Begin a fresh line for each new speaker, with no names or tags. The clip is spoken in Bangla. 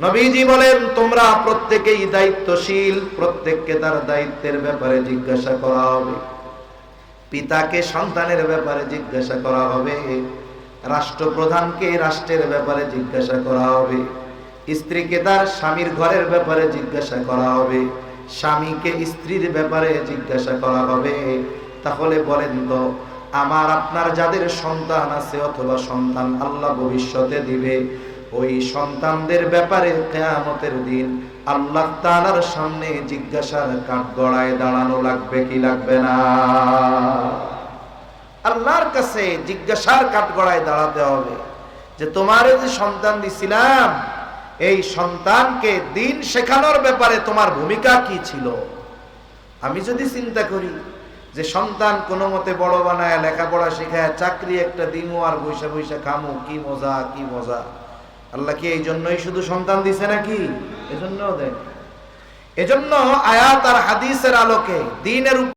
নবীজি বলেন, তোমরা প্রত্যেকেই দায়িত্বশীল, প্রত্যেককে তার দায়িত্বের ব্যাপারে জিজ্ঞাসা করা হবে। পিতাকে সন্তানের ব্যাপারে জিজ্ঞাসা করা হবে। রাষ্ট্রপ্রধানকে রাষ্ট্রের ব্যাপারে জিজ্ঞাসা করা হবে। স্ত্রীকে তার স্বামীর ঘরের ব্যাপারে জিজ্ঞাসা করা হবে। স্বামীকে স্ত্রীর ব্যাপারে জিজ্ঞাসা করা হবে। তাহলে বলেন তো, আমার, আপনার যাদের সন্তান আছে অথবা সন্তান আল্লাহ ভবিষ্যতে দিবে ওই সন্তানদের ব্যাপারে কেয়ামতের দিন আল্লাহ তাআলার সামনে জিজ্ঞাসার কাঠগড়ায় দাঁড়ানো লাগবে কি লাগবে না? আল্লাহর কাছে জিজ্ঞাসার কাঠগড়ায় দাঁড়াতে হবে যে তোমার যে সন্তান দিছিলাম, এই সন্তানকে দিন শেখানোর ব্যাপারে তোমার ভূমিকা কি ছিল? আমি যদি চিন্তা করি যে সন্তান কোনো মতে বড় বানায়, লেখাপড়া শেখায়, চাকরি একটা দিমু আর বৈশা বৈশা খামু, কি মজা কি মজা। আল্লাহ কি এই জন্যই শুধু সন্তান দিছে নাকি? এজন্য দেয়। এজন্য আয়াত আর হাদিসের আলোকে দিনের